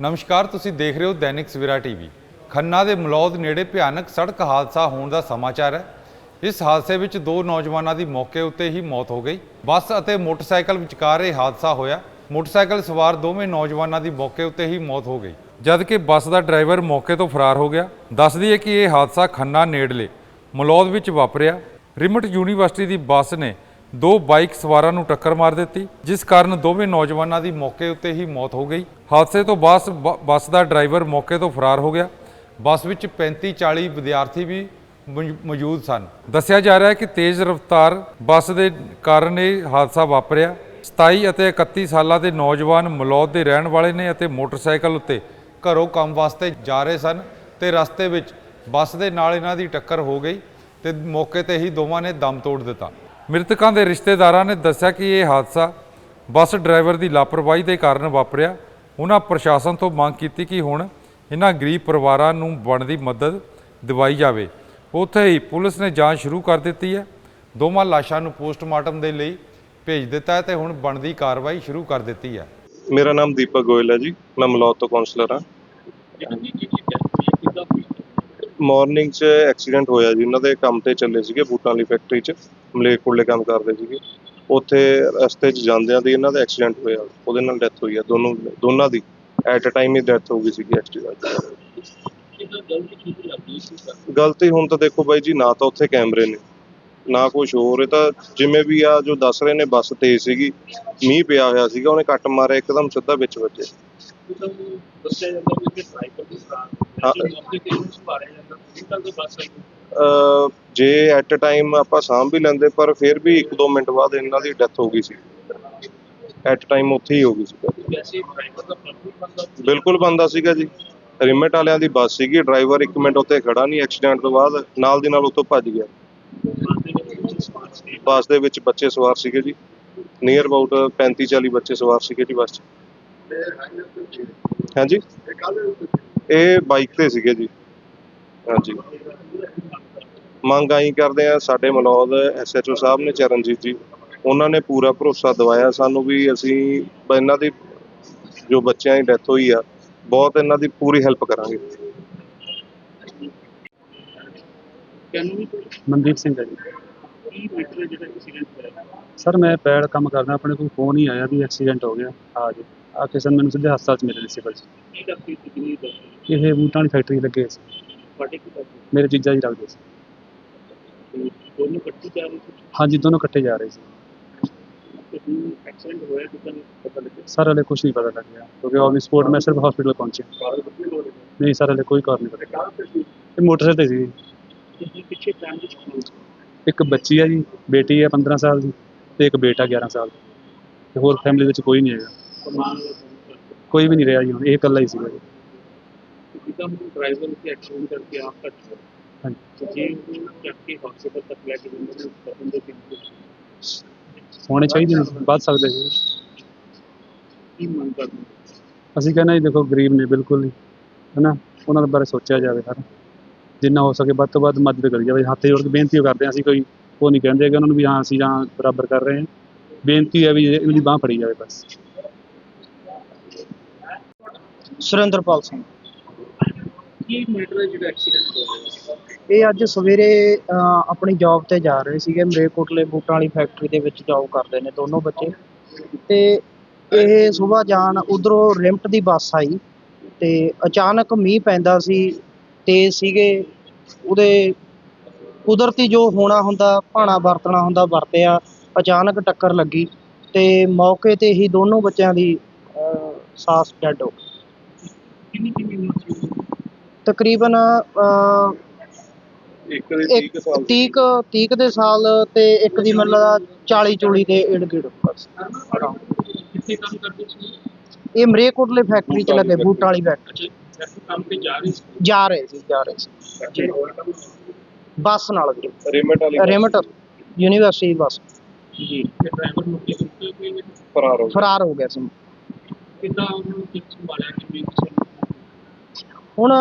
ਨਮਸਕਾਰ, ਤੁਸੀਂ ਦੇਖ ਰਹੇ ਹੋ ਦੈਨਿਕ ਸਵੇਰਾ ਟੀਵੀ। ਖੰਨਾ ਦੇ ਮਲੌਦ ਨੇੜੇ ਭਿਆਨਕ ਸੜਕ ਹਾਦਸਾ ਹੋਣ ਦਾ ਸਮਾਚਾਰ ਹੈ। ਇਸ ਹਾਦਸੇ ਵਿੱਚ ਦੋ ਨੌਜਵਾਨਾਂ ਦੀ ਮੌਕੇ ਉੱਤੇ ਹੀ ਮੌਤ ਹੋ ਗਈ। ਬੱਸ ਅਤੇ ਮੋਟਰਸਾਈਕਲ ਵਿਚਕਾਰ ਇਹ ਹਾਦਸਾ ਹੋਇਆ। ਮੋਟਰਸਾਈਕਲ ਸਵਾਰ ਦੋਵੇਂ ਨੌਜਵਾਨਾਂ ਦੀ ਮੌਕੇ ਉੱਤੇ ਹੀ ਮੌਤ ਹੋ ਗਈ। ਜਦਕਿ ਬੱਸ ਦਾ ਡਰਾਈਵਰ ਮੌਕੇ ਤੋਂ ਫਰਾਰ ਹੋ ਗਿਆ ਦੱਸ ਦਈਏ ਕਿ ਇਹ ਹਾਦਸਾ ਖੰਨਾ ਨੇੜਲੇ ਮਲੌਦ ਵਿੱਚ ਵਾਪਰਿਆ। ਰਿਮਟ ਯੂਨੀਵਰਸਿਟੀ ਦੀ ਬੱਸ ਨੇ ਦੋ ਬਾਈਕ ਸਵਾਰਾਂ ਨੂੰ ਟੱਕਰ ਮਾਰ ਦਿੱਤੀ, ਜਿਸ ਕਾਰਨ ਦੋਵੇਂ ਨੌਜਵਾਨਾਂ ਦੀ ਮੌਕੇ ਉੱਤੇ ਹੀ ਮੌਤ ਹੋ ਗਈ। ਹਾਦਸੇ ਤੋਂ ਬਾਅਦ ਬ- ਬੱਸ ਦਾ ਡਰਾਈਵਰ ਮੌਕੇ ਤੋਂ ਫਰਾਰ ਹੋ ਗਿਆ। ਬੱਸ ਵਿੱਚ 35 40 ਵਿਦਿਆਰਥੀ ਵੀ ਮੌਜ- ਮੌਜੂਦ ਸਨ। ਦੱਸਿਆ ਜਾ ਰਿਹਾ ਹੈ ਕਿ ਤੇਜ਼ ਰਫ਼ਤਾਰ ਬੱਸ ਦੇ ਕਾਰਨ ਇਹ ਹਾਦਸਾ ਵਾਪਰਿਆ। 27 ਅਤੇ 31 ਸਾਲਾਂ ਦੇ ਨੌਜਵਾਨ ਮਲੌਦ ਦੇ ਰਹਿਣ ਵਾਲੇ ਨੇ ਅਤੇ ਮੋਟਰਸਾਈਕਲ ਉੱਤੇ ਘਰੋਂ ਕੰਮ ਵਾਸਤੇ ਜਾ ਰਹੇ ਸਨ ਤੇ ਰਸਤੇ ਵਿੱਚ ਬੱਸ ਦੇ ਨਾਲ ਇਹਨਾਂ ਦੀ ਟੱਕਰ ਹੋ ਗਈ ਤੇ ਮੌਕੇ ਤੇ ਹੀ ਦੋਵਾਂ ਨੇ ਦਮ ਤੋੜ ਦਿੱਤਾ। ਮ੍ਰਿਤਕਾਂ ਦੇ ਰਿਸ਼ਤੇਦਾਰਾਂ ਨੇ ਦੱਸਿਆ ਕਿ ਇਹ ਹਾਦਸਾ ਬੱਸ ਡਰਾਈਵਰ ਦੀ ਲਾਪਰਵਾਹੀ ਦੇ ਕਾਰਨ ਵਾਪਰਿਆ। ਉਹਨਾਂ ਪ੍ਰਸ਼ਾਸਨ ਤੋਂ ਮੰਗ ਕੀਤੀ ਕਿ ਹੁਣ ਇਹਨਾਂ ਗਰੀਬ ਪਰਿਵਾਰਾਂ ਨੂੰ ਬਣਦੀ ਮਦਦ ਦਿਵਾਈ ਜਾਵੇ। ਉੱਥੇ ਹੀ ਪੁਲਿਸ ਨੇ ਜਾਂਚ ਸ਼ੁਰੂ ਕਰ ਦਿੱਤੀ ਹੈ। ਦੋਵਾਂ ਲਾਸ਼ਾਂ ਨੂੰ ਪੋਸਟਮਾਰਟਮ ਦੇ ਲਈ ਭੇਜ ਦਿੱਤਾ ਹੈ ਤੇ ਹੁਣ ਬਣਦੀ ਕਾਰਵਾਈ ਸ਼ੁਰੂ ਕਰ ਦਿੱਤੀ ਹੈ। ਮੇਰਾ ਨਾਮ ਦੀਪਕ ਗੋਇਲ ਹੈ ਜੀ। ਮੈਂ ਮਲੌਦ ਤੋਂ ਕਾਉਂਸਲਰ ਹਾਂ। ਮਾਰਨਿੰਗ 'ਚ ਐਕਸੀਡੈਂਟ ਹੋਇਆ ਜੀ। ਉਹਨਾਂ ਦੇ ਕੰਮ ਤੇ ਚੱਲੇ ਸੀਗੇ ਬੂਟਾਂ ਵਾਲੀ ਫੈਕਟਰੀ 'ਚ। ਮਲੇਰਕੋਟਲੇ ਕੰਮ ਕਰਦੇ ਸੀਗੇ। ਉੱਥੇ ਰਸਤੇ 'ਚ ਜਾਂਦਿਆਂ ਦੀ ਇਹਨਾਂ ਦਾ ਐਕਸੀਡੈਂਟ ਹੋਇਆ। ਉਹਦੇ ਨਾਲ ਡੈਥ ਹੋਈ ਆ। ਦੋਨੋਂ ਦੋਨਾਂ ਦੀ ਐਟ ਅ ਟਾਈਮ ਹੀ ਡੈਥ ਹੋ ਗਈ ਸੀਗੀ ਐਕਸੀਡੈਂਟ। ਗਲਤੀ ਹੁਣ ਤਾਂ ਦੇਖੋ ਬਾਈ ਜੀ ਨਾ ਤਾਂ ਉੱਥੇ ਕੈਮਰੇ ਨੇ ਨਾ ਕੁਝ ਹੋਰ। ਇਹ ਤਾਂ ਜਿਵੇਂ ਵੀ ਆ ਜੋ ਦੱਸ ਰਹੇ ਨੇ ਬੱਸ ਤੇਜ਼ ਸੀਗੀ ਮੀਂਹ ਪਿਆ ਹੋਇਆ ਸੀਗਾ ਉਹਨੇ ਕੱਟ ਮਾਰਿਆ ਇੱਕਦਮ ਸਿੱਧਾ ਵਿੱਚ ਵੱਜੇ ਹਾਂ। ਅਹ ਜੇ ਐਟ ਅ ਟਾਈਮ ਆਪਾਂ ਸਾਂਭ ਵੀ ਲੈਂਦੇ, ਪਰ ਫਿਰ ਵੀ 1-2 ਮਿੰਟ ਬਾਅਦ ਇਹਨਾਂ ਦੀ ਡੈਥ ਹੋ ਗਈ ਸੀ। ਐਟ ਟਾਈਮ ਉੱਥੇ ਹੀ ਹੋ ਗਈ ਸੀ। ਬਿਲਕੁਲ ਬੰਦਾ ਸੀਗਾ ਜੀ। ਰਿਮਟ ਵਾਲਿਆਂ ਦੀ ਬੱਸ ਸੀਗੀ ਡਰਾਈਵਰ 1 ਮਿੰਟ ਉੱਤੇ ਖੜਾ ਨਹੀਂ ਐਕਸੀਡੈਂਟ ਤੋਂ ਬਾਅਦ ਨਾਲ ਦੀ ਨਾਲ ਉੱਥੋਂ ਭੱਜ ਗਿਆ। ਬੱਸ ਦੇ ਵਿੱਚ ਬੱਚੇ ਸਵਾਰ ਸੀਗੇ ਜੀ। ਨੀਅਰ ਅਬਾਊਟ 35-40 ਬੱਚੇ ਸਵਾਰ ਸੀਗੇ ਜੀ ਬੱਸ 'ਚ। ਹਾਂਜੀ। ਇਹ ਬਾਈਕ ਤੇ ਸੀਗੇ ਜੀ। ਹਾਂਜੀ। ਮੰਗ ਆਈ ਕਰਦੇ ਆ, ਸਾਡੇ ਮਲੌਦ ਐਸਐਚਓ ਸਾਹਿਬ ਨੇ, ਚਰਨਜੀਤ ਜੀ, ਉਹਨਾਂ ਨੇ ਪੂਰਾ ਭਰੋਸਾ ਦਿਵਾਇਆ ਸਾਨੂੰ ਵੀ ਅਸੀਂ ਇਹਨਾਂ ਦੀ ਜੋ ਬੱਚਿਆਂ ਦੀ ਡੈਥ ਹੋਈ ਆ, ਬਹੁਤ ਇਹਨਾਂ ਦੀ ਪੂਰੀ ਹੈਲਪ ਕਰਾਂਗੇ। ਮਨਦੀਪ ਸਿੰਘ ਹੈ ਜੀ। ਸਰ, ਮੈਂ ਪੈੜ ਕੰਮ ਕਰਦਾ, ਆਪਣੇ ਕੋਲ ਫੋਨ ਹੀ ਆਇਆ ਵੀ ਐਕਸੀਡੈਂਟ ਹੋ ਗਿਆ, ਆ ਜੀ। ਆ ਕੇ ਸਰ, ਮੈਨੂੰ ਸਿੱਧੇ ਹਸਪਤਾਲ ਚ ਮਿਲੇ ਸਿਵਲ ਚ। ਇਹ ਬੂਟਾਂ ਵਾਲੀ ਫੈਕਟਰੀ ਲੱਗੇ ਸੀ। ਮੇਰੇ ਜੀਜਾ ਜੀ ਲੱਗਦੇ ਸੀ। ਹਾਂਜੀ ਦੋਨੋਂ ਇਕੱਠੇ ਜਾ ਰਹੇ ਸੀ। ਸਰ ਹਲੇ ਕੁਝ ਨਹੀਂ ਪਤਾ ਲੱਗਿਆ ਕਿਉਂਕਿ ਔਨ ਸਪੋਰਟ ਮੈਂ ਸਿਰਫ ਹਸਪੀਟਲ ਪਹੁੰਚਿਆ। ਨਹੀਂ ਸਰ ਹਲੇ ਕੋਈ ਕਾਰਨ ਨਹੀਂ ਪਤਾ। ਇਹ ਮੋਟਰਸਾਈਕਲ ਤੇ ਸੀ। ਇੱਕ ਬੱਚੀ ਹੈ ਜੀ ਬੇਟੀ ਹੈ 15 ਸਾਲ ਦੀ ਤੇ ਇੱਕ ਬੇਟਾ 11 ਸਾਲ ਦਾ। ਤੇ ਹੋਰ ਫੈਮਿਲੀ ਵਿੱਚ ਕੋਈ ਨਹੀਂ ਹੈਗਾ। ਕੋਈ ਵੀ ਨਹੀਂ ਰਿਹਾ ਜੀ ਹੁਣ ਇਹ ਇਕੱਲਾ ਹੀ ਸੀਗਾ ਜੀ। ਡਰਾਈਵਰ ਤੇ ਐਕਸੀਡੈਂਟ ਕਰਕੇ ਆਪ ਤੱਕ ਹਾਂਜੀ। ਤੇ ਜੇ ਉਹਨੂੰ ਚੱਕ ਕੇ ਹਸਪਤਾਲ ਤੱਕ ਲੈ ਕੇ ਜਾਂਦੇ ਨੇ ਤਾਂ ਉਹਦੇ ਤੇ ਹੋਣੇ ਚਾਹੀਦੇ ਨੇ ਵੱਧ ਸਕਦੇ ਸੀ ਕੀ ਮੰਗ ਕਰਦੇ ਅਸੀਂ ਕਹਿੰਦੇ ਜੀ ਦੇਖੋ ਗਰੀਬ ਨੇ ਬਿਲਕੁਲ ਹੀ ਹਨਾ ਉਹਨਾਂ ਦੇ ਬਾਰੇ ਸੋਚਿਆ ਜਾਵੇ ਸਰ ਜਿੰਨਾ ਹੋ ਸਕੇ ਵੱਧ ਤੋਂ ਵੱਧ ਮਦਦ ਕਰੀ ਜਾਵੇ ਹੱਥ ਜੋੜ ਕੇ ਬੇਨਤੀ ਕਰਦੇ ਹਾਂ ਅਸੀਂ ਕੋਈ ਉਹ ਨਹੀਂ ਕਹਿੰਦੇ ਕਿ ਉਹਨਾਂ ਨੂੰ ਵੀ ਹਾਂ ਅਸੀਂ ਜਾਂ ਬਰਾਬਰ ਕਰ ਰਹੇ ਹਾਂ। ਬੇਨਤੀ ਹੈ ਵੀ ਇਹਦੀ ਬਾਹ ਫੜੀ ਜਾਵੇ ਬਸ। ਸੁਰਿੰਦਰਪਾਲ ਸਿੰਘ। ਕੀ ਮੈਟਰ ਹੈ ਜਿਹੜਾ ਐਕਸੀਡੈਂਟ ਹੋਇਆ ਇਹ ਅੱਜ ਸਵੇਰੇ ਆਪਣੀ ਜੌਬ ਤੇ ਜਾ ਰਹੇ ਸੀਗੇ ਮਰੇਕੋਟਲੇ ਬੂਟਾਂ ਵਾਲੀ ਫੈਕਟਰੀ ਦੇ ਵਿੱਚ ਜੌਬ ਕਰਦੇ ਨੇ ਦੋਨੋਂ ਬੱਚੇ। ਤੇ ਇਹ ਸਵੇਰ ਜਾਣ ਉਧਰੋਂ ਰਿਮਟ ਦੀ ਬੱਸ ਆਈ ਤੇ ਅਚਾਨਕ ਮੀਂਹ ਪੈਂਦਾ ਸੀ ਤੇਜ਼ ਸੀਗੇ। ਉਹਦੇ ਕੁਦਰਤੀ ਜੋ ਹੋਣਾ ਹੁੰਦਾ ਭਾਣਾ ਵਰਤਣਾ ਹੁੰਦਾ ਵਰਤਿਆ ਅਚਾਨਕ ਟੱਕਰ ਲੱਗੀ ਤੇ ਮੌਕੇ ਤੇ ਹੀ ਦੋਨੋਂ ਬੱਚਿਆਂ ਦੀ ਸਾਸ ਡੈਡ ਹੋ ਗਈ। ਤਕਰੀਬਨ ਇੱਕ ਦੇ ਇੱਕ 30 ਕੁ- 30 ਕੁ ਦੇ ਸਾਲ ਤੇ ਇੱਕ ਦੀ ਮਤਲਬ 40 ਚੋਲੀ ਦੇ ਏੜ ਗਿੜ ਬਸ। ਕਿੱਥੇ ਕੰਮ ਕਰਦੇ ਸੀ ਇਹ ਮਰੇਕੋਟਲੇ ਫੈਕਟਰੀ ਚ ਲੱਗੇ ਬੂਟਾਂ ਵਾਲੀ ਫੈਕਟਰੀ ਅੱਛਾ ਵੈਸੇ ਕੰਮ ਤੇ ਜਾ ਰਹੀ ਸੀ? ਜਾ ਰਹੇ ਸੀ ਜਾ ਰਹੇ ਸੀ। ਬੱਚੇ ਹੋਰ ਕੰਮ ਬੱਸ ਨਾਲ ਰਿਮਟ ਵਾਲੀ ਰਿਮਟ ਯੂਨੀਵਰਸਿਟੀ ਬੱਸ। ਜੀ। ਤੇ ਡਰਾਈਵਰ ਨੂੰ ਕੀ ਕੋਈ ਕੋਈ ਫਰਾਰ ਹੋ ਫਰਾਰ ਹੋ ਗਿਆ ਸੀ। ਕਿੱਦਾਂ ਉਹਨੂੰ ਕਿੱਥੇ ਸੰਭਾਲਿਆ ਕਿ ਕਿਸੇ ਨੂੰ ਹੁਣ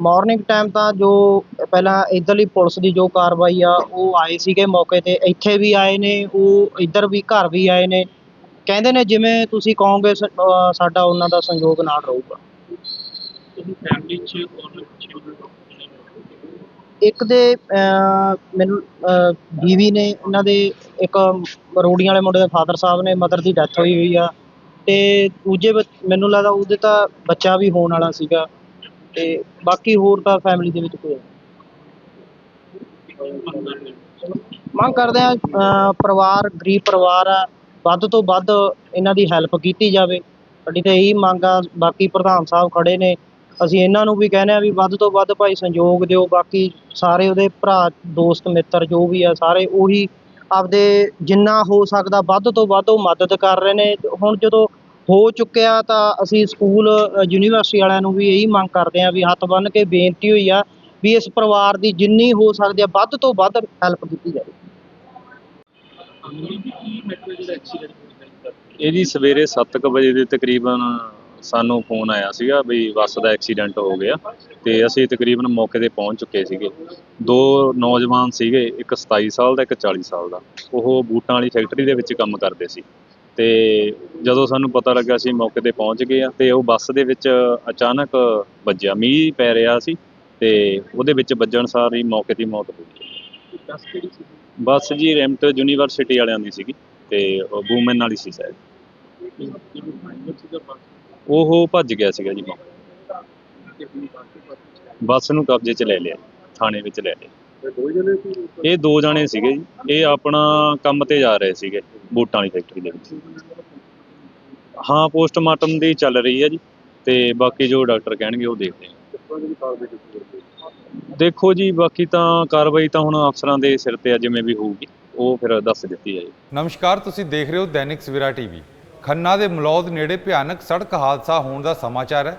ਮਾਰਨਿੰਗ ਟਾਈਮ ਤਾਂ ਜੋ ਪਹਿਲਾਂ ਇਧਰਲੀ ਪੁਲਿਸ ਦੀ ਜੋ ਕਾਰਵਾਈ ਆ ਉਹ ਆਏ ਸੀਗੇ ਮੌਕੇ ਤੇ ਇੱਥੇ ਵੀ ਆਏ ਨੇ ਉਹ ਇੱਧਰ ਵੀ ਘਰ ਵੀ ਆਏ ਨੇ। ਕਹਿੰਦੇ ਨੇ ਜਿਵੇਂ ਤੁਸੀਂ ਕਹੋਗੇ ਸ- ਸਾਡਾ ਉਹਨਾਂ ਦਾ ਸੰਯੋਗ ਨਾਲ ਰਹੂਗਾ। ਫੈਮਿਲੀ ਚ ਕੌਣ ਇੱਕ ਦੇ ਮੈਨੂੰ ਅਹ, ਬੀਵੀ ਨੇ ਇਹਨਾਂ ਦੇ ਇੱਕ ਰੋੜੀਆਂ ਵਾਲੇ ਮੁੰਡੇ ਦੇ ਫਾਦਰ ਸਾਹਿਬ ਨੇ ਮਦਰ ਦੀ ਡੈਥ ਹੋਈ ਹੋਈ ਆ। ਤੇ ਦੂਜੇ ਬੱਚ- ਮੈਨੂੰ ਲੱਗਦਾ ਉਹਦੇ ਤਾਂ ਬੱਚਾ ਵੀ ਹੋਣ ਵਾਲਾ ਸੀਗਾ। ਤੇ ਬਾਕੀ ਹੋਰ ਤਾਂ ਫੈਮਿਲੀ ਦੇ ਵਿੱਚ ਕੋਈ ਮੰਗ ਕਰਦੇ ਆ ਪਰਿਵਾਰ, ਗਰੀਬ ਪਰਿਵਾਰ ਆ, ਵੱਧ ਤੋਂ ਵੱਧ ਇਹਨਾਂ ਦੀ ਹੈਲਪ ਕੀਤੀ ਜਾਵੇ। ਸਾਡੀ ਤਾਂ ਇਹੀ ਮੰਗ ਆ, ਬਾਕੀ ਪ੍ਰਧਾਨ ਸਾਹਿਬ ਖੜੇ ਨੇ। ਅਸੀਂ ਇਹਨਾਂ ਨੂੰ ਵੀ ਕਹਿੰਦੇ ਆ ਵੀ ਵੱਧ ਤੋਂ ਵੱਧ ਭਾਈ ਸੰਯੋਗ ਦਿਓ, ਬਾਕੀ ਸਾਰੇ ਉਹਦੇ ਭਰਾ, ਦੋਸਤ, ਮਿੱਤਰ ਜੋ ਵੀ ਆ, ਸਾਰੇ ਉਹੀ ਆਪਦੇ ਜਿੰਨਾ ਹੋ ਸਕਦਾ ਵੱਧ ਤੋਂ ਵੱਧ ਉਹ ਮਦਦ ਕਰ ਰਹੇ ਨੇ। ਹੁਣ ਜਦੋਂ ਹੋ ਚੁੱਕਿਆ ਤਾਂ ਅਸੀਂ ਸਕੂਲ ਯੂਨੀਵਰਸਿਟੀ ਵਾਲਿਆਂ ਨੂੰ ਵੀ ਇਹੀ ਮੰਗ ਕਰਦੇ ਆ ਵੀ ਹੱਥ ਬੰਨ੍ਹ ਕੇ ਬੇਨਤੀ ਹੋਈ ਆ ਵੀ ਇਸ ਪਰਿਵਾਰ ਦੀ ਜਿੰਨੀ ਹੋ ਸਕਦੀ ਆ, ਵੱਧ ਤੋਂ ਵੱਧ ਹੈਲਪ ਕੀਤੀ ਜਾਵੇ। ਅੰਗਲੀ ਸਵੇਰੇ 7:00 ਵਜੇ ਦੇ ਤਕਰੀਬਨ ਸਾਨੂੰ ਫੋਨ ਆਇਆ ਸੀਗਾ ਵੀ ਬੱਸ ਦਾ ਐਕਸੀਡੈਂਟ ਹੋ ਗਿਆ ਤੇ ਅਸੀਂ ਤਕਰੀਬਨ ਮੌਕੇ ਤੇ ਪਹੁੰਚ ਚੁੱਕੇ ਸੀਗੇ। ਦੋ ਨੌਜਵਾਨ ਸੀਗੇ, ਇੱਕ 27 ਸਾਲ ਦਾ, ਇੱਕ 40 ਸਾਲ ਦਾ। ਉਹ ਬੂਟਾਂ ਵਾਲੀ ਫੈਕਟਰੀ ਦੇ ਵਿੱਚ ਕੰਮ ਕਰਦੇ ਸੀ। ਤੇ ਜਦੋਂ ਸਾਨੂੰ ਪਤਾ ਲੱਗਾ ਅਸੀਂ ਮੌਕੇ ਤੇ ਪਹੁੰਚ ਗਏ ਆ ਤੇ ਉਹ ਬੱਸ ਦੇ ਵਿੱਚ ਅਚਾਨਕ ਵੱਜਿਆ ਮੀਂਹ ਪੈ ਰਿਹਾ ਸੀ ਤੇ ਉਹਦੇ ਵਿੱਚ ਵੱਜਣ ਸਾਰ ਹੀ ਮੌਕੇ ਤੇ ਮੌਤ ਹੋ ਗਈ। ਦੱਸ ਕਿਹੜੀ ਸੀ? ਬੱਸ ਜੀ ਰੈਮਟ ਯੂਨੀਵਰਸਿਟੀ ਵਾਲਿਆਂ ਦੀ ਸੀਗੀ ਤੇ ਉਹ ਵੂਮਨ ਵਾਲੀ ਸੀ ਸ਼ਾਇਦ। ਉਹ ਭੱਜ ਗਿਆ ਸੀਗਾ ਜੀ। ਬੱਸ ਨੂੰ ਕਬਜ਼ੇ 'ਚ ਲੈ ਲਿਆ ਥਾਣੇ ਵਿੱਚ ਲੈ ਲਿਆ। ਦੋ ਜਣੇ ਸੀ ਇਹ ਦੋ ਜਣੇ ਸੀਗੇ ਜੀ। ਇਹ ਆਪਣਾ ਕੰਮ ਤੇ ਜਾ ਰਹੇ ਸੀਗੇ, ਬੂਟਾਂ ਵਾਲੀ ਫੈਕਟਰੀ ਦੇ ਵਿੱਚ। ਹਾਂ ਪੋਸਟਮਾਰਟਮ ਦੀ ਚੱਲ ਰਹੀ ਹੈ ਜੀ ਤੇ ਬਾਕੀ ਜੋ ਡਾਕਟਰ ਕਹਿਣਗੇ ਉਹ ਦੇਖਦੇ ਹਾਂ ਦੇਖੋ ਜੀ, ਬਾਕੀ ਤਾਂ ਕਾਰਵਾਈ ਤਾਂ ਹੁਣ ਅਫਸਰਾਂ ਦੇ ਸਿਰ ਤੇ ਆ, ਜਿਵੇਂ ਵੀ ਹੋਊਗੀ, ਉਹ ਫਿਰ ਦੱਸ ਦਿੱਤੀ ਜਾਏਗੀ। ਨਮਸਕਾਰ, ਤੁਸੀਂ ਦੇਖ ਰਹੇ ਹੋ ਦੈਨਿਕ ਸਵੇਰਾ ਟੀਵੀ। ਖੰਨਾ ਦੇ ਮਲੌਦ ਨੇੜੇ ਭਿਆਨਕ ਸੜਕ ਹਾਦਸਾ ਹੋਣ ਦਾ ਸਮਾਚਾਰ ਹੈ।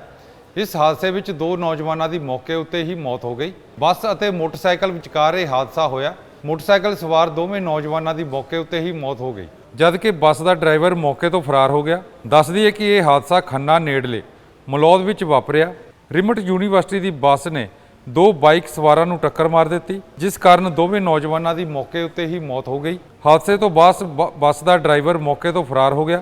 ਇਸ ਹਾਦਸੇ ਵਿੱਚ ਦੋ ਨੌਜਵਾਨਾਂ ਦੀ ਮੌਕੇ ਉੱਤੇ ਹੀ ਮੌਤ ਹੋ ਗਈ। ਬੱਸ ਅਤੇ ਮੋਟਰਸਾਈਕਲ ਵਿਚਕਾਰ ਇਹ ਹਾਦਸਾ ਹੋਇਆ। ਮੋਟਰਸਾਈਕਲ ਸਵਾਰ ਦੋਵੇਂ ਨੌਜਵਾਨਾਂ ਦੀ ਮੌਕੇ ਉੱਤੇ ਹੀ ਮੌਤ ਹੋ ਗਈ। ਜਦਕਿ ਬੱਸ ਦਾ ਡਰਾਈਵਰ ਮੌਕੇ ਤੋਂ ਫਰਾਰ ਹੋ ਗਿਆ ਦੱਸਦੀ ਹੈ ਕਿ ਇਹ ਹਾਦਸਾ ਖੰਨਾ ਨੇੜਲੇ ਮਲੌਦ ਵਿੱਚ ਵਾਪਰਿਆ। ਰਿਮਟ ਯੂਨੀਵਰਸਿਟੀ ਦੀ ਬੱਸ ਨੇ ਦੋ ਬਾਈਕ ਸਵਾਰਾਂ ਨੂੰ ਟੱਕਰ ਮਾਰ ਦਿੱਤੀ, ਜਿਸ ਕਾਰਨ ਦੋਵੇਂ ਨੌਜਵਾਨਾਂ ਦੀ ਮੌਕੇ ਉੱਤੇ ਹੀ ਮੌਤ ਹੋ ਗਈ। ਹਾਦਸੇ ਤੋਂ ਬਾਅਦ ਬ- ਬੱਸ ਦਾ ਡਰਾਈਵਰ ਮੌਕੇ ਤੋਂ ਫਰਾਰ ਹੋ ਗਿਆ।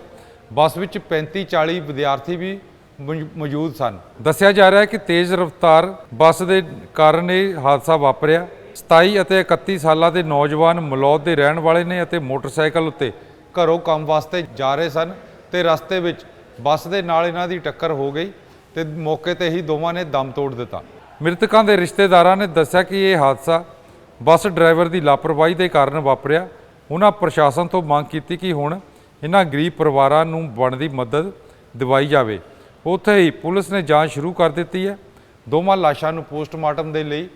ਬੱਸ ਵਿੱਚ 35 40 ਵਿਦਿਆਰਥੀ ਵੀ ਮੌਜੂਦ ਸਨ। ਦੱਸਿਆ ਜਾ ਰਿਹਾ ਹੈ ਕਿ ਤੇਜ਼ ਰਫ਼ਤਾਰ ਬੱਸ ਦੇ ਕਾਰਨ ਇਹ ਹਾਦਸਾ ਵਾਪਰਿਆ। 27 ਅਤੇ 31 ਸਾਲਾਂ ਦੇ ਨੌਜਵਾਨ ਮਲੌਦ ਦੇ ਰਹਿਣ ਵਾਲੇ ਨੇ ਅਤੇ ਮੋਟਰਸਾਈਕਲ ਉੱਤੇ ਘਰੋਂ ਕੰਮ ਵਾਸਤੇ ਜਾ ਰਹੇ ਸਨ ਤੇ ਰਸਤੇ ਵਿੱਚ ਬੱਸ ਦੇ ਨਾਲ ਇਹਨਾਂ ਦੀ ਟੱਕਰ ਹੋ ਗਈ ਤੇ ਮੌਕੇ ਤੇ ਹੀ ਦੋਵਾਂ ਨੇ ਦਮ ਤੋੜ ਦਿੱਤਾ। ਮ੍ਰਿਤਕਾਂ ਦੇ ਰਿਸ਼ਤੇਦਾਰਾਂ ਨੇ ਦੱਸਿਆ ਕਿ ਇਹ ਹਾਦਸਾ ਬੱਸ ਡਰਾਈਵਰ ਦੀ ਲਾਪਰਵਾਹੀ ਦੇ ਕਾਰਨ ਵਾਪਰਿਆ। ਉਹਨਾਂ ਪ੍ਰਸ਼ਾਸਨ ਤੋਂ ਮੰਗ ਕੀਤੀ ਕਿ ਹੁਣ ਇਹਨਾਂ ਗਰੀਬ ਪਰਿਵਾਰਾਂ ਨੂੰ ਬਣਦੀ ਮਦਦ ਦਿਵਾਈ ਜਾਵੇ। ਉੱਥੇ ਹੀ ਪੁਲਿਸ ਨੇ ਜਾਂਚ ਸ਼ੁਰੂ ਕਰ ਦਿੱਤੀ ਹੈ। ਦੋਵਾਂ ਲਾਸ਼ਾਂ ਨੂੰ ਪੋਸਟਮਾਰਟਮ ਦੇ ਲਈ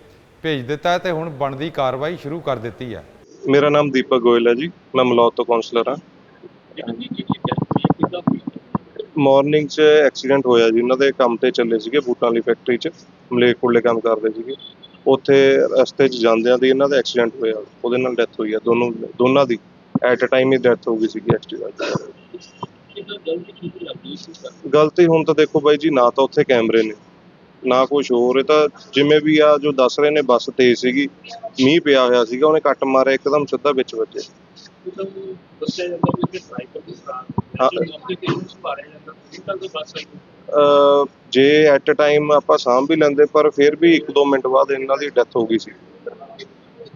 ਭੇਜ ਦਿੱਤਾ ਹੈ ਤੇ ਹੁਣ ਬਣਦੀ ਕਾਰਵਾਈ ਸ਼ੁਰੂ ਕਰ ਦਿੱਤੀ ਹੈ। ਮੇਰਾ ਨਾਮ ਦੀਪਕ ਗੋਇਲ ਹੈ ਜੀ। ਮੈਂ ਮਲੌਦ ਤੋਂ ਕਾਉਂਸਲਰ ਹਾਂ। ਹੈ ਮਾਰਨਿੰਗ 'ਚ ਐਕਸੀਡੈਂਟ ਹੋਇਆ ਜੀ। ਉਹਨਾਂ ਦੇ ਕੰਮ ਤੇ ਚੱਲੇ ਸੀਗੇ ਬੂਟਾਂ ਵਾਲੀ ਫੈਕਟਰੀ 'ਚ। ਮਲੇਰਕੋਟਲੇ ਕੰਮ ਕਰਦੇ ਸੀਗੇ। ਉੱਥੇ ਰਸਤੇ 'ਚ ਜਾਂਦਿਆਂ ਦੀ ਇਹਨਾਂ ਦਾ ਐਕਸੀਡੈਂਟ ਹੋਇਆ। ਉਹਦੇ ਨਾਲ ਡੈਥ ਹੋਈ ਆ ਦੋਨੋਂ ਦੋਨਾਂ ਦੀ। ਐਟ ਅ ਟਾਈਮ ਹੀ ਡੈਥ ਹੋ ਗਈ ਸੀਗੀ ਐਕਸੀਡੈਂਟ ਗਲਤੀ ਹੁਣ ਤਾਂ ਦੇਖੋ ਬਾਈ ਜੀ ਨਾ ਤਾਂ ਉੱਥੇ ਕੈਮਰੇ ਨੇ ਨਾ ਕੁਝ ਹੋਰ। ਇਹ ਤਾਂ ਜਿਵੇਂ ਵੀ ਆ ਜੋ ਦੱਸ ਰਹੇ ਨੇ ਬੱਸ ਤੇਜ਼ ਸੀਗੀ ਮੀਂਹ ਪਿਆ ਹੋਇਆ ਸੀਗਾ ਉਹਨੇ ਕੱਟ ਮਾਰਿਆ ਇੱਕਦਮ ਸਿੱਧਾ ਵਿੱਚ ਵੱਜੇ ਅਹ ਜੇ ਐਟ ਅ ਟਾਈਮ ਆਪਾਂ ਸਾਂਭ ਵੀ ਲੈਂਦੇ ਪਰ ਫਿਰ ਵੀ 1-2 ਮਿੰਟ ਬਾਅਦ ਇਹਨਾਂ ਦੀ ਡੈਥ ਹੋ ਗਈ ਸੀ।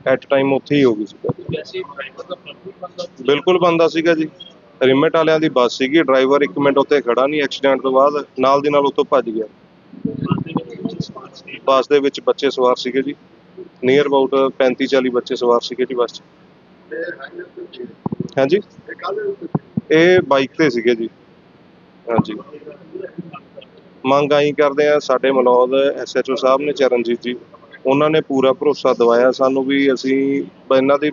ਐਟ ਟਾਈਮ ਉੱਥੇ ਹੀ ਹੋ ਗਈ ਸੀ। ਬਿਲਕੁਲ ਬੰਦਾ ਸੀਗਾ ਜੀ। ਰਿਮਟ ਵਾਲਿਆਂ ਦੀ ਬੱਸ ਸੀਗੀ, ਡਰਾਈਵਰ 1 ਮਿੰਟ ਉੱਥੇ ਖੜਾ ਨਹੀਂ, ਐਕਸੀਡੈਂਟ ਤੋਂ ਬਾਅਦ ਨਾਲ ਦੀ ਨਾਲ ਉੱਥੋਂ ਭੱਜ ਗਿਆ। ਬੱਸ ਦੇ ਵਿੱਚ ਬੱਚੇ ਸਵਾਰ ਸੀਗੇ ਜੀ। ਨੀਅਰ ਅਬਾਊਟ 35-40 ਬੱਚੇ ਸਵਾਰ ਸੀਗੇ ਜੀ ਬੱਸ 'ਚ। ਹਾਂਜੀ? ਇਹ ਬਾਈਕ ਤੇ ਸੀਗੇ ਜੀ। ਹਾਂਜੀ। ਮੰਗ ਆਈ ਕਰਦੇ ਆ, ਸਾਡੇ ਮਲੌਦ ਐਸਐਚਓ ਸਾਹਿਬ ਨੇ, ਚਰਨਜੀਤ ਜੀ, ਉਹਨਾਂ ਨੇ ਪੂਰਾ ਭਰੋਸਾ ਦਿਵਾਇਆ ਸਾਨੂੰ ਵੀ ਅਸੀਂ, ਇਹਨਾਂ ਦੀ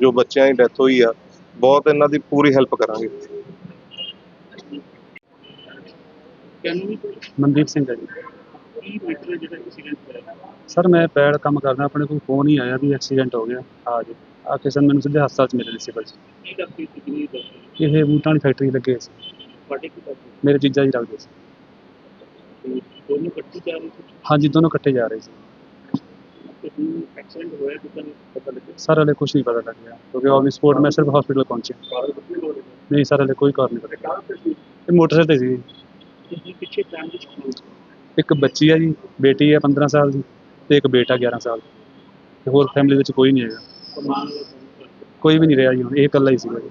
ਜੋ ਬੱਚਿਆਂ ਦੀ ਡੈਥ ਹੋਈ ਆ ਬਹੁਤ ਇਹਨਾਂ ਦੀ ਪੂਰੀ ਹੈਲਪ ਕਰਾਂਗੇ। ਮਨਦੀਪ ਸਿੰਘ ਹੈ ਜੀ। ਸਰ, ਮੈਂ ਪੈੜ ਕੰਮ ਕਰਦਾ ਆਪਣੇ ਕੋਲ ਫੋਨ ਹੀ ਆਇਆ ਵੀ ਐਕਸੀਡੈਂਟ ਹੋ ਗਿਆ, ਆ ਜੀ ਆ ਕੇ ਸਰ, ਮੈਨੂੰ ਸਿੱਧੇ ਹਸਪਤਾਲ ਚ ਮਿਲੇ ਸਿਵਲ ਚ। ਇਹ ਬੂਟਾਂ ਵਾਲੀ ਫੈਕਟਰੀ ਲੱਗੇ ਸੀ। ਮੇਰੇ ਜੀਜਾ ਜੀ ਲੱਗਦੇ ਸੀ ਦੋਨੋਂ ਇਕੱਠੇ ਜਾ ਰਹੇ ਸੀ। ਹਾਂਜੀ, ਦੋਨੋਂ ਇਕੱਠੇ ਜਾ ਰਹੇ ਸੀ। ਹੁਣ ਐਕਸੀਡੈਂਟ ਹੋਇਆ ਕਿਦਾਂ ਪਤਾ ਲੱਗਿਆ? ਸਰ ਹਲੇ ਕੁਝ ਨਹੀਂ ਪਤਾ ਲੱਗਿਆ ਕਿਉਂਕਿ ਆਨ ਸਪੋਰਟ ਮੈਂ ਸਿਰਫ ਹਸਪੀਟਲ ਪਹੁੰਚਿਆ। ਸਾਰੇ ਬੱਚੇ ਲੋੜੇ ਨਹੀਂ ਸਰ ਹਲੇ ਕੋਈ ਕਾਰਨ ਨਹੀਂ ਪਤਾ ਕਾਰ ਤੇ ਸੀ ਇਹ ਮੋਟਰਸਾਈਕਲ ਤੇ ਸੀ। ਤੇ ਪਿੱਛੇ ਫੈਮਿਲੀ ਚ ਕੌਣ ਸੀ? ਇੱਕ ਬੱਚੀ ਆ ਜੀ ਬੇਟੀ ਹੈ 15 ਸਾਲ ਦੀ ਤੇ ਇੱਕ ਬੇਟਾ 11 ਸਾਲ ਦਾ। ਤੇ ਹੋਰ ਫੈਮਿਲੀ ਵਿੱਚ ਕੋਈ ਨਹੀਂ ਹੈਗਾ। ਕਮਾਲ ਦਾ ਕੰਮ ਕਰਦੇ ਕੋਈ ਵੀ ਨਹੀਂ ਰਿਹਾ ਜੀ ਹੁਣ ਇਹ ਇਕੱਲਾ ਹੀ ਸੀਗਾ ਜੀ।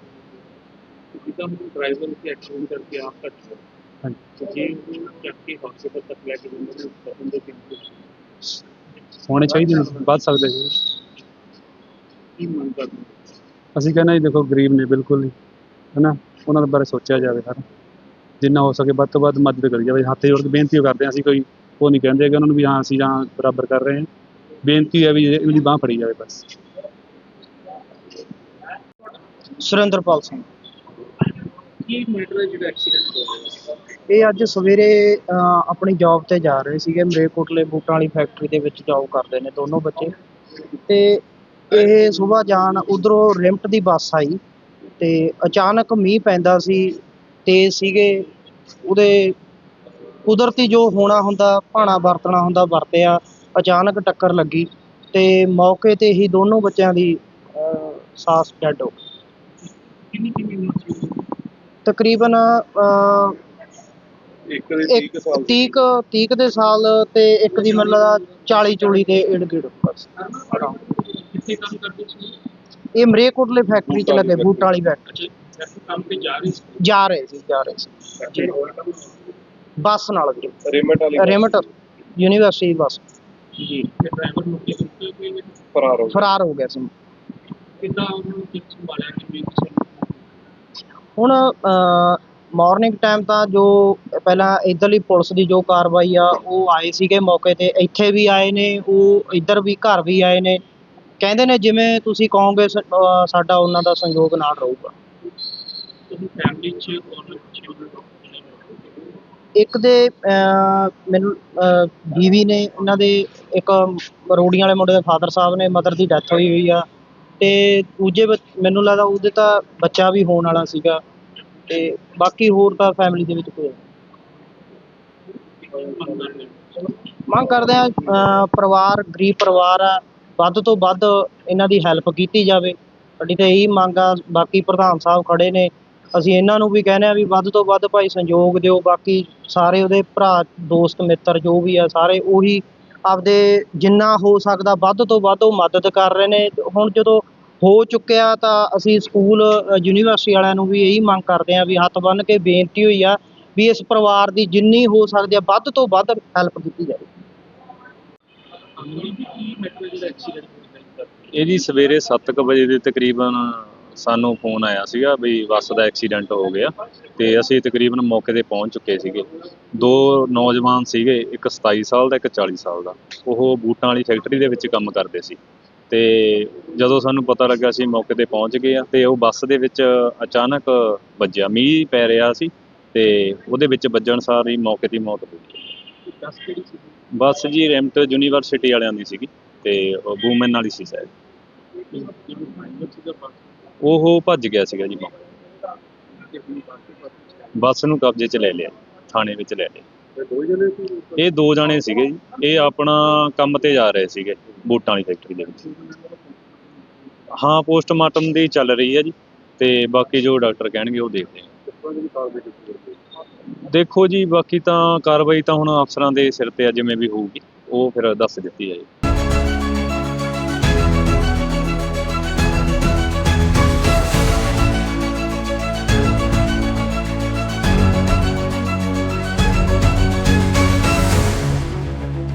ਜਿੱਦਾਂ ਹੁਣ ਡਰਾਈਵਰ ਉੱਤੇ ਐਕਸੀਡੈਂਟ ਕਰਕੇ ਆਪ ਤੱਕ ਹਾਂਜੀ। ਤੇ ਜੇ ਉਹ ਚੱਕ ਕੇ ਹਸਪਤਾਲ ਤੱਕ ਲੈ ਕੇ ਜਾਂਦੇ ਨੇ ਤਾਂ ਉਹਦੇ ਕਿੰਨੇ ਹੋਣੇ ਚਾਹੀਦੇ ਨੇ ਵੱਧ ਸਕਦੇ ਸੀ ਕੀ ਮੰਗ ਕਰਦੇ ਹੋ? ਅਸੀਂ ਕਹਿੰਦੇ ਜੀ ਦੇਖੋ ਗਰੀਬ ਨੇ ਬਿਲਕੁਲ ਹੀ ਹਨਾ ਉਹਨਾਂ ਦੇ ਬਾਰੇ ਸੋਚਿਆ ਜਾਵੇ ਸਰ ਜਿੰਨਾ ਹੋ ਸਕੇ ਵੱਧ ਤੋਂ ਵੱਧ ਮਦਦ ਕਰੀ ਜਾਵੇ। ਹੱਥ ਜੋੜ ਕੇ ਬੇਨਤੀ ਕਰਦੇ ਹਾਂ ਅਸੀਂ ਕੋਈ ਉਹ ਨਹੀਂ ਕਹਿੰਦੇ ਕਿ ਉਹਨਾਂ ਨੂੰ ਵੀ ਹਾਂ ਅਸੀਂ ਜਾਂ ਬਰਾਬਰ ਕਰ ਰਹੇ ਹਾਂ। ਬੇਨਤੀ ਹੈ ਵੀ ਇਹ- ਇਹਦੀ ਬਾਹ ਫੜੀ ਜਾਵੇ ਬਸ। ਸੁਰਿੰਦਰਪਾਲ ਸਿੰਘ। ਕੀ ਮੈਟਰ ਹੈ ਜਿਹੜਾ ਐਕਸੀਡੈਂਟ ਹੋਇਆ? ਇਹ ਅੱਜ ਸਵੇਰੇ ਆਪਣੀ ਜੌਬ ਤੇ ਜਾ ਰਹੇ ਸੀਗੇ ਮਰੇਕੋਟਲੇ ਬੂਟਾਂ ਵਾਲੀ ਫੈਕਟਰੀ ਦੇ ਵਿੱਚ ਜੌਬ ਕਰਦੇ ਨੇ ਦੋਨੋਂ ਬੱਚੇ ਤੇ ਇਹ ਸਵੇਰ ਜਾਣ ਉਧਰੋਂ ਰਿਮਟ ਦੀ ਬੱਸ ਆਈ ਤੇ ਅਚਾਨਕ ਮੀਂਹ ਪੈਂਦਾ ਸੀ ਤੇਜ਼ ਸੀਗੇ ਉਹਦੇ ਕੁਦਰਤੀ ਜੋ ਹੋਣਾ ਹੁੰਦਾ ਭਾਣਾ ਵਰਤਣਾ ਹੁੰਦਾ ਵਰਤਿਆ ਅਚਾਨਕ ਟੱਕਰ ਲੱਗੀ ਤੇ ਮੌਕੇ ਤੇ ਹੀ ਦੋਨੋਂ ਬੱਚਿਆਂ ਦੀ ਸਾਸ ਡੈਡ ਹੋ ਗਈ। ਕਿੰਨੀ ਕਿੰਨੀ? ਤਕਰੀਬਨ ਇੱਕ ਦੇ ਇੱਕ 30 ਕੁ 30 ਕੁ ਦੇ ਸਾਲ ਤੇ ਇੱਕ ਦੀ ਮਤਲਬ 40 ਚੋਲੀ ਦੇ ਗਿਰਦ ਬਸ। ਕਿੱਥੇ ਕੰਮ ਕਰਦੇ ਸੀ? ਇਹ ਮਰੇਕੋਟਲੇ ਫੈਕਟਰੀ ਚ ਲੱਗੇ ਬੂਟਾਂ ਵਾਲੀ ਫੈਕਟਰੀ। ਕੰਮ ਤੇ ਜਾ ਰਹੀ ਸੀ? ਜਾ ਰਹੇ ਸੀ ਜਾ ਰਹੇ ਸੀ। ਜੀ ਬੱਸ ਨਾਲ ਜੀ ਰਿਮਟ ਵਾਲੀ ਰਿਮਟ ਯੂਨੀਵਰਸਿਟੀ ਬੱਸ। ਜੀ। ਤੇ ਡਰਾਈਵਰ ਨੂੰ ਕੀ ਦਿੱਤਾ ਕਿ ਫਰਾਰ ਹੋ ਫਰਾਰ ਹੋ ਗਿਆ ਸੀ। ਕਿੱਦਾਂ ਉਹਨੂੰ ਕਿਸ ਸੰਭਾਲਿਆ? ਕਿਵੇਂ ਕਿਸੇ ਨੂੰ ਹੁਣ ਮਾਰਨਿੰਗ ਟਾਈਮ ਤਾਂ ਜੋ ਪਹਿਲਾਂ ਇਧਰਲੀ ਪੁਲਿਸ ਦੀ ਜੋ ਕਾਰਵਾਈ ਆ ਉਹ ਆਏ ਸੀਗੇ ਮੌਕੇ ਤੇ ਇੱਥੇ ਵੀ ਆਏ ਨੇ ਉਹ ਇੱਧਰ ਵੀ ਘਰ ਵੀ ਆਏ ਨੇ। ਕਹਿੰਦੇ ਨੇ ਜਿਵੇਂ ਤੁਸੀਂ ਕਹੋਗੇ ਸ- ਸਾਡਾ ਉਹਨਾਂ ਦਾ ਸੰਯੋਗ ਨਾਲ ਰਹੂਗਾ। ਉਹਦੀ ਫੈਮਿਲੀ ਚ ਔਰ ਚਿਲਡਰਨ ਇੱਕ ਦੇ ਮੈਨੂੰ ਬੀਵੀ ਨੇ ਉਹਨਾਂ ਦੇ ਇੱਕ ਰੋੜੀਆਂ ਵਾਲੇ ਮੁੰਡੇ ਦੇ ਫਾਦਰ ਸਾਹਿਬ ਨੇ ਮਦਰ ਦੀ ਡੈਥ ਹੋਈ ਹੋਈ ਆ। ਤੇ ਦੂਜੇ ਬੱਚ- ਮੈਨੂੰ ਲੱਗਦਾ ਉਹਦੇ ਤਾਂ ਬੱਚਾ ਵੀ ਹੋਣ ਵਾਲਾ ਸੀਗਾ। ਤੇ ਬਾਕੀ ਹੋਰ ਤਾਂ ਫੈਮਿਲੀ ਦੇ ਵਿੱਚ ਕੋਈ ਮੰਗ ਕਰਦੇ ਆ ਪਰਿਵਾਰ, ਗਰੀਬ ਪਰਿਵਾਰ ਆ, ਵੱਧ ਤੋਂ ਵੱਧ ਇਹਨਾਂ ਦੀ ਹੈਲਪ ਕੀਤੀ ਜਾਵੇ। ਸਾਡੀ ਤਾਂ ਇਹੀ ਮੰਗ ਆ, ਬਾਕੀ ਪ੍ਰਧਾਨ ਸਾਹਿਬ ਖੜੇ ਨੇ। ਅਸੀਂ ਇਹਨਾਂ ਨੂੰ ਵੀ ਕਹਿੰਦੇ ਆ ਵੀ ਵੱਧ ਤੋਂ ਵੱਧ ਭਾਈ ਸੰਯੋਗ ਦਿਓ, ਬਾਕੀ ਸਾਰੇ ਉਹਦੇ ਭਰਾ, ਦੋਸਤ, ਮਿੱਤਰ ਜੋ ਵੀ ਆ, ਸਾਰੇ ਉਹੀ ਆਪਦੇ ਜਿੰਨਾ ਹੋ ਸਕਦਾ ਵੱਧ ਤੋਂ ਵੱਧ ਉਹ ਮਦਦ ਕਰ ਰਹੇ ਨੇ। ਹੁਣ ਜਦੋਂ ਹੋ ਚੁੱਕਿਆ ਤਾਂ ਅਸੀਂ ਸਕੂਲ ਯੂਨੀਵਰਸਿਟੀ ਵਾਲਿਆਂ ਨੂੰ ਵੀ ਇਹੀ ਮੰਗ ਕਰਦੇ ਹਾਂ ਵੀ ਹੱਥ ਬੰਨ੍ਹ ਕੇ ਬੇਨਤੀ ਹੋਈ ਆ ਵੀ ਇਸ ਪਰਿਵਾਰ ਦੀ ਜਿੰਨੀ ਹੋ ਸਕਦੀ ਆ, ਵੱਧ ਤੋਂ ਵੱਧ ਹੈਲਪ ਕੀਤੀ ਜਾਵੇ। ਅਮਲੀ ਸਵੇਰੇ 7:00 ਵਜੇ ਦੇ ਤਕਰੀਬਨ ਸਾਨੂੰ ਫੋਨ ਆਇਆ ਸੀਗਾ ਵੀ ਬੱਸ ਦਾ ਐਕਸੀਡੈਂਟ ਹੋ ਗਿਆ ਤੇ ਅਸੀਂ ਤਕਰੀਬਨ ਮੌਕੇ ਤੇ ਪਹੁੰਚ ਚੁੱਕੇ ਸੀਗੇ। ਦੋ ਨੌਜਵਾਨ ਸੀਗੇ, ਇੱਕ 27 ਸਾਲ ਦਾ, ਇੱਕ 40 ਸਾਲ ਦਾ। ਉਹ ਬੂਟਾਂ ਵਾਲੀ ਫੈਕਟਰੀ ਦੇ ਵਿੱਚ ਕੰਮ ਕਰਦੇ ਸੀ। ਤੇ ਜਦੋਂ ਸਾਨੂੰ ਪਤਾ ਲੱਗਾ ਅਸੀਂ ਮੌਕੇ ਤੇ ਪਹੁੰਚ ਗਏ ਆ ਤੇ ਉਹ ਬੱਸ ਦੇ ਵਿੱਚ ਅਚਾਨਕ ਵੱਜਿਆ ਮੀਂਹ ਪੈ ਰਿਹਾ ਸੀ ਤੇ ਉਹਦੇ ਵਿੱਚ ਵੱਜਣ ਸਾਰ ਹੀ ਮੌਕੇ ਦੀ ਮੌਤ ਹੋ ਗਈ। ਕਿਹੜੀ ਸੀ? ਬੱਸ ਜੀ ਰੈਮਟ ਯੂਨੀਵਰਸਿਟੀ ਵਾਲਿਆਂ ਦੀ ਸੀਗੀ ਤੇ ਉਹ ਵੂਮਨ ਵਾਲੀ ਸੀ ਸ਼ਾਇਦ। ਉਹ ਭੱਜ ਗਿਆ ਸੀਗਾ ਜੀ। ਬੱਸ ਨੂੰ ਕਬਜ਼ੇ 'ਚ ਲੈ ਲਿਆ ਥਾਣੇ ਵਿੱਚ ਲੈ ਲਿਆ। ਦੋ ਜਣੇ ਸੀ ਇਹ ਦੋ ਜਣੇ ਸੀਗੇ ਜੀ। ਇਹ ਆਪਣਾ ਕੰਮ ਤੇ ਜਾ ਰਹੇ ਸੀਗੇ, ਬੂਟਾਂ ਵਾਲੀ ਫੈਕਟਰੀ ਦੇ ਵਿੱਚ। ਹਾਂ ਪੋਸਟਮਾਰਟਮ ਦੀ ਚੱਲ ਰਹੀ ਹੈ ਜੀ ਤੇ ਬਾਕੀ ਜੋ ਡਾਕਟਰ ਕਹਿਣਗੇ ਉਹ ਦੇਖਦੇ ਆ ਦੇਖੋ ਜੀ, ਬਾਕੀ ਤਾਂ ਕਾਰਵਾਈ ਤਾਂ ਹੁਣ ਅਫਸਰਾਂ ਦੇ ਸਿਰ ਤੇ ਆ, ਜਿਵੇਂ ਵੀ ਹੋਊਗੀ, ਉਹ ਫਿਰ ਦੱਸ ਦਿੱਤੀ ਹੈ ਜੀ